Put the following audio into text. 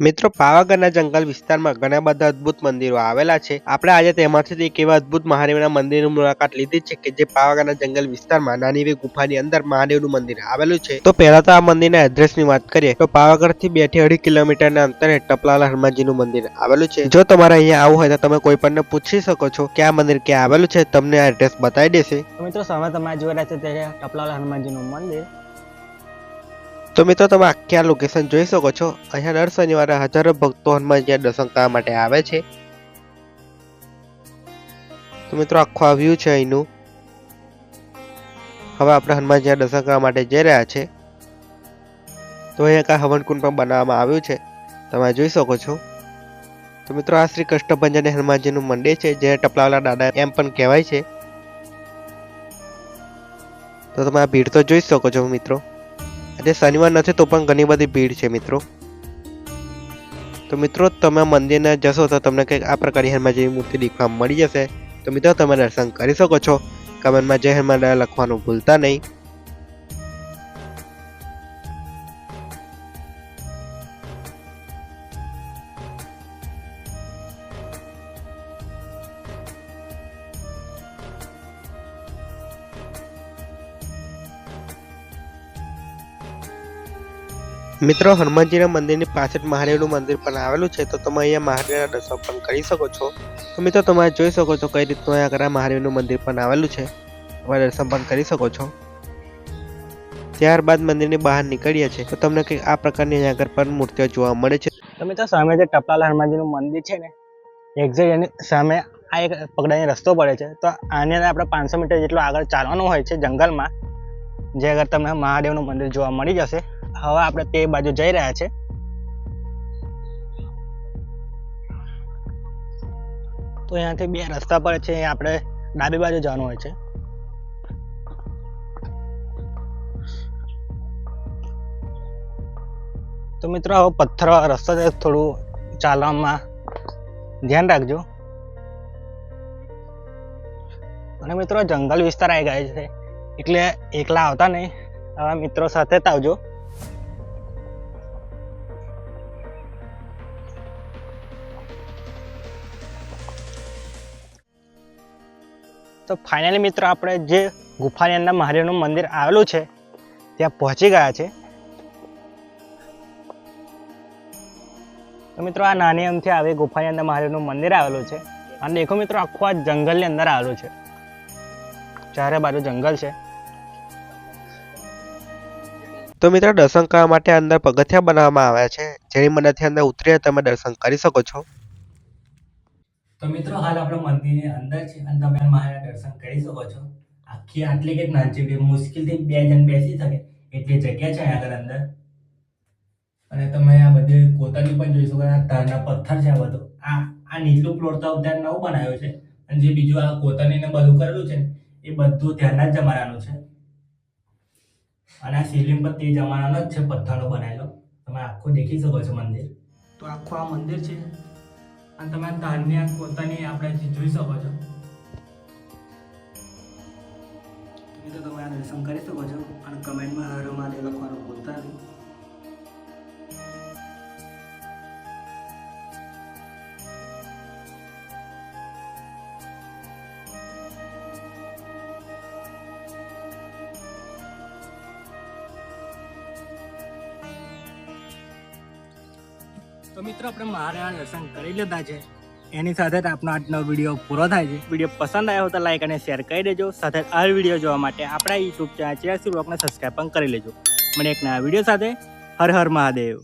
મિત્રો, પાવાગઢના જંગલ વિસ્તારમાં ઘણા બધા અદ્ભુત મંદિરો આવેલા છે. આપણે આજે તેમાંથી એક એવા અદ્ભુત મહાદેવના મંદિરની મુલાકાત લીધી છે કે જે પાવાગઢના જંગલ વિસ્તારમાં નાની એવી ગુફાની અંદર મહાદેવનું મંદિર આવેલું છે. તો પહેલા તો આ મંદિરના એડ્રેસની વાત કરીએ, તો પાવાગઢથી બેથી અઢી કિલોમીટરના અંતરે ટપલાલા હનુમાનજીનું મંદિર આવેલું છે. જો તમારે અહીંયા આવવું હોય તો તમે કોઈ પણ પૂછી શકો છો કે આ મંદિર ક્યાં આવેલું છે, તમને આ એડ્રેસ બતાવી દેશે. મિત્રો, સામે તમારે જોઈ રહ્યા છો તે છે ટપલાલા હનુમાનજીનું મંદિર. તો મિત્રો, તમે આખી આ લોકેશન જોઈ શકો છો. અહીંયા દર શનિવારે હજારો ભક્તો હનુમાનજીના દર્શન કરવા માટે આવે છે. તો મિત્રો, આખો આ વ્યૂ છે અહીંનું. હવે આપણે હનુમાનજીના દર્શન કરવા માટે જઈ રહ્યા છે. તો અહીંયા કાંઈ હવનકુંડ પણ બનાવવામાં આવ્યું છે. તમે જોઈ શકો છો. તો મિત્રો, આ શ્રી કૃષ્ણભંજન હનુમાનજીનું મંદિર છે જે ટપલાવાલા દાદા એમ પણ કહેવાય છે. તો તમે આ ભીડ તો જોઈ શકો છો મિત્રો. આજે શનિવાર નથી તો પણ ઘણી બધી ભીડ છે મિત્રો. તો મિત્રો, તમે મંદિરને જશો તો તમને કંઈક આ પ્રકારની હનુમાનજીની મૂર્તિ દેખવા મળી જશે. તો મિત્રો, તમે દર્શન કરી શકો છો. કમેન્ટમાં જય હનુમાન લખવાનું ભૂલતા નહીં. મિત્રો, હનુમાનજીના મંદિરની પાછળ મહાદેવનું મંદિર પણ આવેલું છે, તો તમે અહીંયા મહાદેવના દર્શન પણ કરી શકો છો. તો મિત્રો, તમે જોઈ શકો છો કઈ રીતનું અહીંયા આગળ મહાદેવનું મંદિર પણ આવેલું છે. તમે દર્શન પણ કરી શકો છો. ત્યારબાદ મંદિરની બહાર નીકળીએ છીએ તો તમને કંઈક આ પ્રકારની અહીંયા આગળ પણ મૂર્તિઓ જોવા મળે છે. તો મિત્રો, સામે જે ટપાલ હનુમાનજીનું મંદિર છે ને એક્ઝેક્ટ એની સામે આ એક પગડાની રસ્તો પડે છે, તો આની આપણે પાંચસો મીટર જેટલો આગળ ચાલવાનું હોય છે જંગલમાં, જે આગળ તમને મહાદેવનું મંદિર જોવા મળી જશે. હવે આપણે તે બાજુ જઈ રહ્યા છે. તો અહીંયાથી બે રસ્તા પર છે આપણે ડાબી બાજુ જવાનું હોય છે. તો મિત્રો, હવે પથ્થર રસ્તા થોડું ચાલવામાં ધ્યાન રાખજો. અને મિત્રો, જંગલ વિસ્તાર આવી ગયા છે, એટલે એકલા આવતા નહીં. આવા મિત્રો સાથે જ આવજો. તો ફાઇનલી મિત્રો આપણે જે ગુફાની અંદર મહાદેવનું મંદિર આવેલું છે, ત્યાં પહોંચી ગયા છે. તો મિત્રો આ નાની અમથી આવી ગુફાની અંદર મહાદેવનું મંદિર આવેલું છે અને દેખો મિત્રો આખું આ જંગલની અંદર આવેલું છે. ચારે બાજુ જંગલ છે. તો મિત્રો દર્શન કરવા માટે અંદર પગથિયા બનાવવામાં આવ્યા છે. જેની મદદથી અંદર ઉતરીને તમે દર્શન કરી શકો છો. તો મિત્રો, હાલ આપણે મંદિરની અંદર છે અને તમે મારા દર્શન કરી શકો છો. આખી આટલી કે નાની બે મુશ્કેલથી બે જણ બેસી શકે એટલી જગ્યા છે આગળ અંદર. અને તમે આ બધી કોતરણી પણ જોઈ શકો આ તારના પથ્થર છે આ બધું. આ આ નીચલું પ્લોટ તો અત્યારે નવું બનાવ્યું છે. અને જે બીજું આ કોતરણીને બધું કરેલું છે એ બધું ત્યારના જ જમાનાનું છે. અને આ શિવલિંગ પર તે જમાનાનો જ છે, પથ્થરનો બનાવેલો. તમે આખું દેખી શકો છો મંદિર. તો આખું આ મંદિર છે. અને તમે ધાન્ય પોતાની આપણે જોઈ શકો છો. તો તમે આ દર્શન કરી શકો છો અને કમેન્ટમાં હર મહાદેવ લખવાનું ભૂલતા નહીં. તો મિત્રો, આપણે મહારાણા દર્શન કરી લીધા છે. એની સાથે આપનો આજનો વીડિયો પૂરો થાય છે. વીડિયો પસંદ આવ્યો તો લાઈક અને શેર કરી દેજો. સાથે આ વીડિયો જોવા માટે આપણા યુટ્યુબ ચેનલ ચેરસી બ્લોગને સબસ્ક્રાઈબ પણ કરી લેજો. મને એક નવા વીડિયો સાથે. હર હર મહાદેવ.